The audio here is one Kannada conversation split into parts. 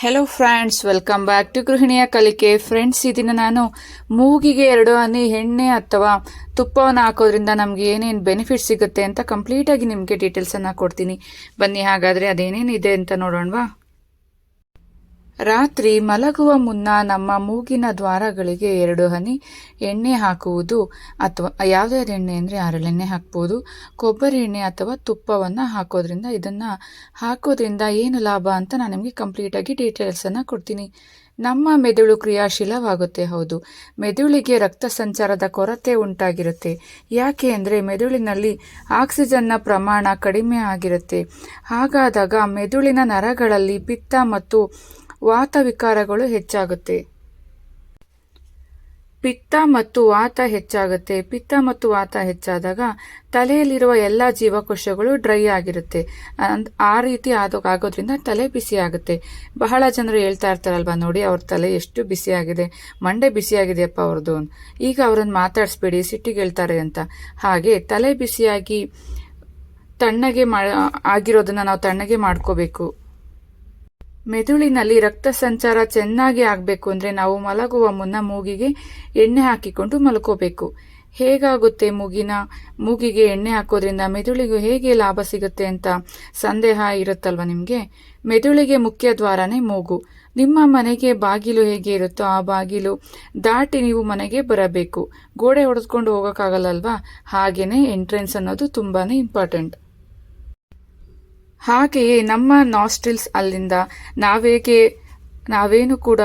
Hello friends welcome back to ಗೃಹಿಣಿಯ ಕಲಿಕೆ ಫ್ರೆಂಡ್ಸ್ ಈ ದಿನ ನಾನು. ಮೂಗಿಗೆ ಎರಡು ಹನಿ, ಎಣ್ಣೆ ಅಥವಾ ತುಪ್ಪವನ್ನು ಹಾಕೋದ್ರಿಂದ ನಮಗೆ ಏನೇನು ಬೆನಿಫಿಟ್ ಸಿಗುತ್ತೆ ಅಂತ ಕಂಪ್ಲೀಟಾಗಿ ನಿಮಗೆ ಡೀಟೇಲ್ಸನ್ನು ಕೊಡ್ತೀನಿ. ಬನ್ನಿ, ಹಾಗಾದರೆ ಅದೇನೇನಿದೆ ಅಂತ ನೋಡೋಣವಾ? ರಾತ್ರಿ ಮಲಗುವ ಮುನ್ನ ನಮ್ಮ ಮೂಗಿನ ದ್ವಾರಗಳಿಗೆ ಎರಡು ಹನಿ ಎಣ್ಣೆ ಹಾಕುವುದು ಅಥವಾ ಯಾವ್ದಾದ್ರು ಎಣ್ಣೆ ಅಂದರೆ ಹರಳೆಣ್ಣೆ ಹಾಕ್ಬೋದು, ಕೊಬ್ಬರಿ ಎಣ್ಣೆ ಅಥವಾ ತುಪ್ಪವನ್ನು ಹಾಕೋದ್ರಿಂದ ಇದನ್ನು ಹಾಕೋದ್ರಿಂದ ಏನು ಲಾಭ ಅಂತ ನಾನು ನಿಮಗೆ ಕಂಪ್ಲೀಟಾಗಿ ಡೀಟೇಲ್ಸನ್ನು ಕೊಡ್ತೀನಿ. ನಮ್ಮ ಮೆದುಳು ಕ್ರಿಯಾಶೀಲವಾಗುತ್ತೆ, ಹೌದು. ಮೆದುಳಿಗೆ ರಕ್ತ ಸಂಚಾರದ ಕೊರತೆ ಉಂಟಾಗಿರುತ್ತೆ. ಯಾಕೆ ಅಂದರೆ ಮೆದುಳಿನಲ್ಲಿ ಆಕ್ಸಿಜನ್ನ ಪ್ರಮಾಣ ಕಡಿಮೆ ಆಗಿರುತ್ತೆ. ಹಾಗಾದಾಗ ಮೆದುಳಿನ ನರಗಳಲ್ಲಿ ಪಿತ್ತ ಮತ್ತು ವಾತ ವಿಕಾರಗಳು ಹೆಚ್ಚಾಗುತ್ತೆ. ಪಿತ್ತ ಮತ್ತು ವಾತ ಹೆಚ್ಚಾಗುತ್ತೆ. ಪಿತ್ತ ಮತ್ತು ವಾತ ಹೆಚ್ಚಾದಾಗ ತಲೆಯಲ್ಲಿರುವ ಎಲ್ಲ ಜೀವಕೋಶಗಳು ಡ್ರೈ ಆಗಿರುತ್ತೆ. ಆ ರೀತಿ ಆಗೋದ್ರಿಂದ ತಲೆ ಬಿಸಿ ಆಗುತ್ತೆ. ಬಹಳ ಜನರು ಹೇಳ್ತಾ ಇರ್ತಾರಲ್ವಾ ನೋಡಿ, ಅವ್ರ ತಲೆ ಎಷ್ಟು ಬಿಸಿಯಾಗಿದೆ ಮಂಡೆ ಬಿಸಿಯಾಗಿದೆಯಪ್ಪ ಅವ್ರದ್ದು ಈಗ ಅವ್ರನ್ನ ಮಾತಾಡಿಸ್ಬೇಡಿ, ಸಿಟ್ಟಿಗೆ ಹೇಳ್ತಾರೆ ಅಂತ. ಹಾಗೆ ತಲೆ ಬಿಸಿಯಾಗಿ ತಣ್ಣಗೆ ಮಾ, ಆಗಿರೋದನ್ನ ನಾವು ತಣ್ಣಗೆ ಮಾಡ್ಕೋಬೇಕು. ಮೆದುಳಿನಲ್ಲಿ ರಕ್ತ ಸಂಚಾರ ಚೆನ್ನಾಗಿ ಆಗಬೇಕು ಅಂದರೆ ನಾವು ಮಲಗುವ ಮುನ್ನ ಮೂಗಿಗೆ ಎಣ್ಣೆ ಹಾಕಿಕೊಂಡು ಮಲ್ಕೋಬೇಕು. ಹೇಗಾಗುತ್ತೆ ಮೂಗಿನ? ಮೂಗಿಗೆ ಎಣ್ಣೆ ಹಾಕೋದ್ರಿಂದ ಮೆದುಳಿಗೂ ಹೇಗೆ ಲಾಭ ಸಿಗುತ್ತೆ ಅಂತ ಸಂದೇಹ ಇರುತ್ತಲ್ವ ನಿಮಗೆ? ಮೆದುಳಿಗೆ ಮುಖ್ಯ ದ್ವಾರನೇ ಮೂಗು. ನಿಮ್ಮ ಮನೆಗೆ ಬಾಗಿಲು ಹೇಗೆ ಇರುತ್ತೋ ಆ ಬಾಗಿಲು ದಾಟಿ ನೀವು ಮನೆಗೆ ಬರಬೇಕು. ಗೋಡೆ ಹೊಡೆದ್ಕೊಂಡು ಹೋಗೋಕ್ಕಾಗಲ್ಲಲ್ವಾ? ಹಾಗೇನೆ ಎಂಟ್ರೆನ್ಸ್ ಅನ್ನೋದು ತುಂಬಾ ಇಂಪಾರ್ಟೆಂಟ್ ಹಾಗೆಯೇ ನಮ್ಮ ನಾಸ್ಟ್ರಿಲ್ಸ್ ಅಲ್ಲಿಂದ ನಾವೇಗೆ ನಾವೇನು ಕೂಡ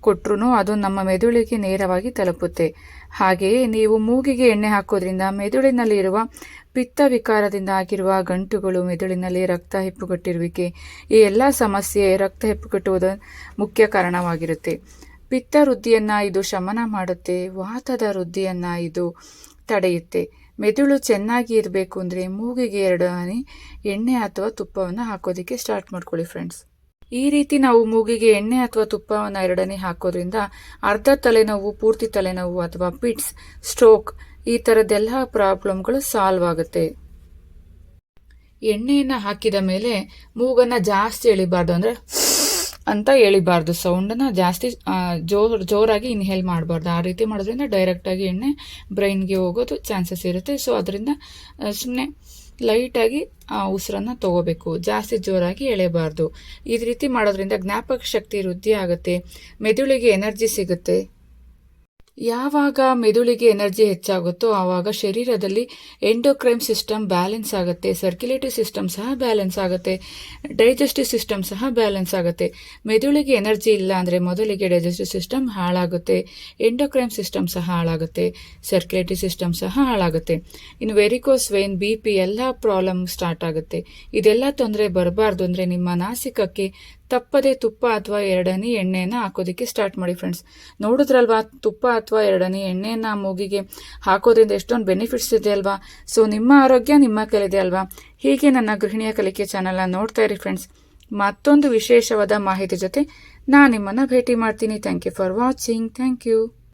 ಕೊಟ್ರೂ ಅದು ನಮ್ಮ ಮೆದುಳಿಗೆ ನೇರವಾಗಿ ತಲುಪುತ್ತೆ. ಹಾಗೆಯೇ ನೀವು ಮೂಗಿಗೆ ಎಣ್ಣೆ ಹಾಕೋದ್ರಿಂದ ಮೆದುಳಿನಲ್ಲಿರುವ ಪಿತ್ತ ವಿಕಾರದಿಂದ ಆಗಿರುವ ಗಂಟುಗಳು, ಮೆದುಳಿನಲ್ಲಿ ರಕ್ತ ಹೆಪ್ಪುಗಟ್ಟಿರುವಿಕೆ, ಈ ಎಲ್ಲ ಸಮಸ್ಯೆ ರಕ್ತ ಹೆಪ್ಪುಗಟ್ಟುವುದು ಮುಖ್ಯ ಕಾರಣವಾಗಿರುತ್ತೆ. ಪಿತ್ತ ವೃದ್ಧಿಯನ್ನು ಇದು ಶಮನ ಮಾಡುತ್ತೆ, ವಾತದ ವೃದ್ಧಿಯನ್ನು ಇದು ತಡೆಯುತ್ತೆ. ಮೆದುಳು ಚೆನ್ನಾಗಿ ಇರಬೇಕು ಅಂದರೆ ಮೂಗಿಗೆ ಎರಡು ಹನಿ ಎಣ್ಣೆ ಅಥವಾ ತುಪ್ಪವನ್ನು ಹಾಕೋದಕ್ಕೆ ಸ್ಟಾರ್ಟ್ ಮಾಡ್ಕೊಳ್ಳಿ ಫ್ರೆಂಡ್ಸ್ ಈ ರೀತಿ ನಾವು ಮೂಗಿಗೆ ಎಣ್ಣೆ ಅಥವಾ ತುಪ್ಪವನ್ನು ಎರಡನೇ ಹಾಕೋದ್ರಿಂದ ಅರ್ಧ ತಲೆನೋವು, ಪೂರ್ತಿ ತಲೆನೋವು ಅಥವಾ ಪಿಟ್ಸ್ ಸ್ಟ್ರೋಕ್ ಈ ಥರದ್ದೆಲ್ಲ ಪ್ರಾಬ್ಲಮ್ಗಳು ಸಾಲ್ವ್ ಆಗುತ್ತೆ. ಎಣ್ಣೆಯನ್ನು ಹಾಕಿದ ಮೇಲೆ ಮೂಗನ್ನು ಜಾಸ್ತಿ ಎಳಿಬಾರ್ದು ಅಂದರೆ ಅಂತ ಹೇಳಿಬಾರ್ದು. ಸೌಂಡನ್ನು ಜಾಸ್ತಿ ಜೋರ್, ಜೋರಾಗಿ ಇನ್ಹೇಲ್ ಮಾಡಬಾರ್ದು. ಆ ರೀತಿ ಮಾಡೋದ್ರಿಂದ ಡೈರೆಕ್ಟಾಗಿ ಎಣ್ಣೆ ಬ್ರೈನ್ಗೆ ಹೋಗೋದು ಚಾನ್ಸಸ್ ಇರುತ್ತೆ. ಸೊ ಅದರಿಂದ ಸುಮ್ಮನೆ ಲೈಟಾಗಿ ಆ ಉಸಿರನ್ನು ತಗೋಬೇಕು. ಜಾಸ್ತಿ ಜೋರಾಗಿ ಎಳೆಬಾರ್ದು. ಈ ರೀತಿ ಮಾಡೋದ್ರಿಂದ ಜ್ಞಾಪಕ ಶಕ್ತಿ ವೃದ್ಧಿ ಆಗುತ್ತೆ. ಮೆದುಳಿಗೆ ಎನರ್ಜಿ ಸಿಗುತ್ತೆ. ಯಾವಾಗ ಮೆದುಳಿಗೆ ಎನರ್ಜಿ ಹೆಚ್ಚಾಗುತ್ತೋ ಆವಾಗ ಶರೀರದಲ್ಲಿ ಎಂಡೋಕ್ರೈಮ್ ಸಿಸ್ಟಮ್ ಬ್ಯಾಲೆನ್ಸ್ ಆಗುತ್ತೆ ಸರ್ಕ್ಯುಲೇಟರಿ ಸಿಸ್ಟಮ್ ಸಹ ಬ್ಯಾಲೆನ್ಸ್ ಆಗುತ್ತೆ ಡೈಜೆಸ್ಟಿವ್ ಸಿಸ್ಟಮ್ ಸಹ ಬ್ಯಾಲೆನ್ಸ್ ಆಗುತ್ತೆ. ಮೆದುಳಿಗೆ ಎನರ್ಜಿ ಇಲ್ಲ ಅಂದರೆ ಮೊದಲಿಗೆ ಡೈಜೆಸ್ಟಿವ್ ಸಿಸ್ಟಮ್ ಹಾಳಾಗುತ್ತೆ ಎಂಡೋಕ್ರೈಮ್ ಸಿಸ್ಟಮ್ ಸಹ ಹಾಳಾಗುತ್ತೆ ಸರ್ಕ್ಯುಲೇಟರಿ ಸಿಸ್ಟಮ್ ಸಹ ಹಾಳಾಗುತ್ತೆ. ಇನ್ನು ವೆರಿಕೋಸ್ ವೇನ್ ಬಿ ಪಿ ಎಲ್ಲ ಪ್ರಾಬ್ಲಮ್ ಸ್ಟಾರ್ಟ್ ಆಗುತ್ತೆ. ಇದೆಲ್ಲ ತೊಂದರೆ ಬರಬಾರ್ದು ಅಂದರೆ ನಿಮ್ಮ ನಾಸಿಕಕ್ಕೆ ತಪ್ಪದೆ ತುಪ್ಪ ಅಥವಾ ಎರಡನೇ ಎಣ್ಣೆಯನ್ನು ಹಾಕೋದಕ್ಕೆ ಸ್ಟಾರ್ಟ್ ಮಾಡಿ ಫ್ರೆಂಡ್ಸ್ ನೋಡಿದ್ರಲ್ವಾ, ತುಪ್ಪ ಅಥವಾ ಎರಡನೇ ಎಣ್ಣೆಯನ್ನು ಮೂಗಿಗೆ ಹಾಕೋದ್ರಿಂದ ಎಷ್ಟೊಂದು ಬೆನಿಫಿಟ್ಸ್ ಇದೆ ಅಲ್ವಾ? ಸೊ ನಿಮ್ಮ ಆರೋಗ್ಯ ನಿಮ್ಮ ಕೈಲಿದೆ ಅಲ್ವಾ? ಹೀಗೆ ನನ್ನ ಗೃಹಿಣಿಯ ಕಲಿಕೆ ಚಾನಲ್ನ ನೋಡ್ತಾ ಇರಿ ಫ್ರೆಂಡ್ಸ್ ಮತ್ತೊಂದು ವಿಶೇಷವಾದ ಮಾಹಿತಿ ಜೊತೆ ನಾನು ನಿಮ್ಮನ್ನು ಭೇಟಿ ಮಾಡ್ತೀನಿ. Thank you for watching thank you